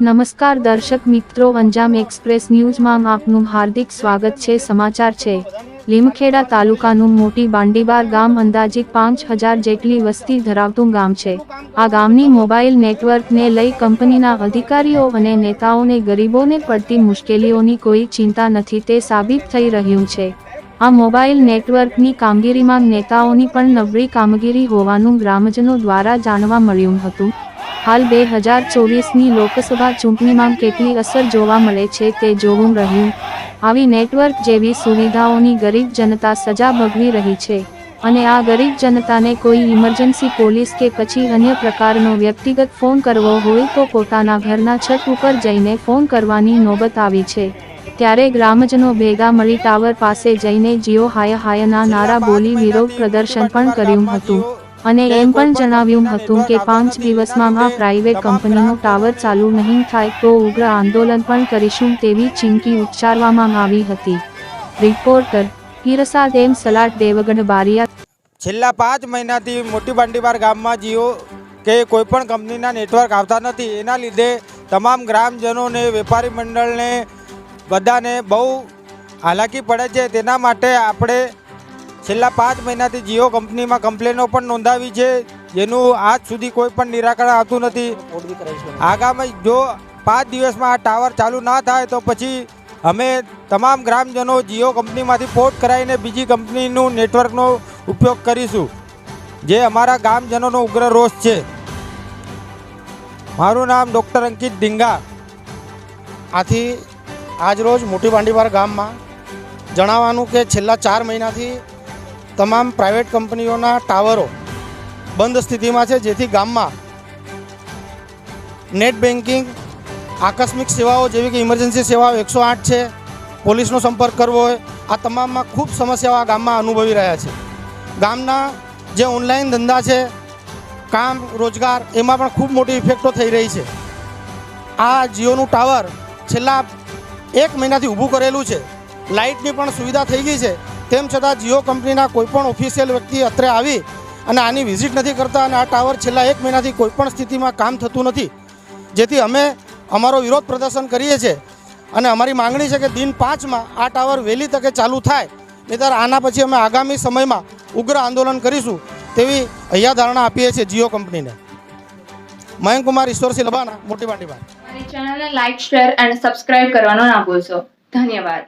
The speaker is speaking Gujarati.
નમસ્કાર દર્શક મિત્રો અંજામ એક્સપ્રેસ ન્યૂઝમાં આપનું હાર્દિક સ્વાગત છે. સમાચાર છે. લીમખેડા તાલુકાનું મોટી બાંડીબાર ગામ અંદાજિત પાંચ હજાર જેટલી વસ્તી ધરાવતું ગામ છે. આ ગામની મોબાઈલ નેટવર્કને લઈ કંપનીના અધિકારીઓ અને નેતાઓને ગરીબોને પડતી મુશ્કેલીઓની કોઈ ચિંતા નથી, તે સાબિત થઈ રહ્યું છે. આ મોબાઈલ નેટવર્કની કામગીરીમાં નેતાઓની પણ નબળી કામગીરી હોવાનું ગ્રામજનો દ્વારા જાણવા મળ્યું હતું. હાલ બે હજાર ચોવીસની લોકસભા ચૂંટણીમાં કેટલી અસર જોવા મળે છે તે જોવું રહ્યું. આવી નેટવર્ક જેવી સુવિધાઓની ગરીબ જનતા સજા ભોગવી રહી છે અને આ ગરીબ જનતાને કોઈ ઇમરજન્સી પોલીસ કે પછી અન્ય પ્રકારનો વ્યક્તિગત ફોન કરવો હોય તો પોતાના ઘરના છત ઉપર જઈને ફોન કરવાની નોબત આવી છે. ત્યારે ગ્રામજનો ભેગા મળી ટાવર પાસે જઈને જીઓ હાય હાયના નારા બોલી વિરોધ પ્રદર્શન પણ કર્યું હતું. અને એમ પણ જણાવ્યું હતું કે પાંચ દિવસમાં આ પ્રાઇવેટ કંપનીનો ટાવર ચાલુ નહીં થાય તો ઉગ્ર આંદોલન પણ કરીશું તેવી ચીમકી ઉચ્ચારવામાં આવી હતી. રિપોર્ટર હિરસાદ એમ સલાટ દેવગઢ બારિયા છેલ્લા પાંચ મહિનાથી મોટી બાંડીબાર ગામમાં જીઓ કે કોઈ પણ કંપનીના નેટવર્ક આવતા નથી. એના લીધે તમામ ગ્રામજનોને વેપારી મંડળને બધાને બહુ હાલાકી પડે છે. તેના માટે આપણે છેલ્લા પાંચ મહિનાથી જીઓ કંપનીમાં કમ્પ્લેનો પણ નોંધાવી છે. જેનું આજ સુધી કોઈ પણ નિરાકરણ આવતું નથી. આગામી જો પાંચ દિવસમાં આ ટાવર ચાલુ ના થાય તો પછી અમે તમામ ગ્રામજનો જીઓ કંપનીમાંથી પોર્ટ કરાવીને બીજી કંપનીનું નેટવર્કનો ઉપયોગ કરીશું. જે અમારા ગામજનોનો ઉગ્ર રોષ છે. મારું નામ ડૉક્ટર અંકિત ઢીંગા. આથી આજરોજ મોટી બાંડીવાર ગામમાં જણાવવાનું કે છેલ્લા ચાર મહિનાથી તમામ પ્રાઇવેટ કંપનીઓના ટાવરો બંધ સ્થિતિમાં છે, જેથી ગામમાં નેટ બેન્કિંગ, આકસ્મિક સેવાઓ જેવી કે ઇમરજન્સી સેવાઓ એકસો આઠ છે, પોલીસનો સંપર્ક કરવો હોય, આ તમામમાં ખૂબ સમસ્યાઓ આ ગામમાં અનુભવી રહ્યા છે. ગામના જે ઓનલાઈન ધંધા છે, કામ, રોજગાર, એમાં પણ ખૂબ મોટી ઇફેક્ટો થઈ રહી છે. આ જીઓનું ટાવર છેલ્લા એક મહિનાથી ઊભું કરેલું છે. લાઇટની પણ સુવિધા થઈ ગઈ છે. તેમ છતાં જીઓ કંપનીના કોઈપણ ઓફિશિયલ વ્યક્તિ અત્રે આવી અને આની વિઝિટ નથી કરતા અને આ ટાવર છેલ્લા એક મહિનાથી કોઈપણ સ્થિતિમાં કામ થતું નથી. જેથી અમે અમારો વિરોધ પ્રદર્શન કરીએ છીએ અને અમારી માંગણી છે કે દિન પાંચમાં આ ટાવર વહેલી તકે ચાલુ થાય. નહીંતર આના પછી અમે આગામી સમયમાં ઉગ્ર આંદોલન કરીશું તેવી અહીંયા ધારણા આપીએ છીએ જીઓ કંપનીને. મયંક કુમાર, ઈશ્વરસિંહ લબાના, મોટી બાંડીબાર અમારી ચેનલને લાઇક શેર અને સબસ્ક્રાઇબ કરવાનો ના ભૂલશો. ધન્યવાદ.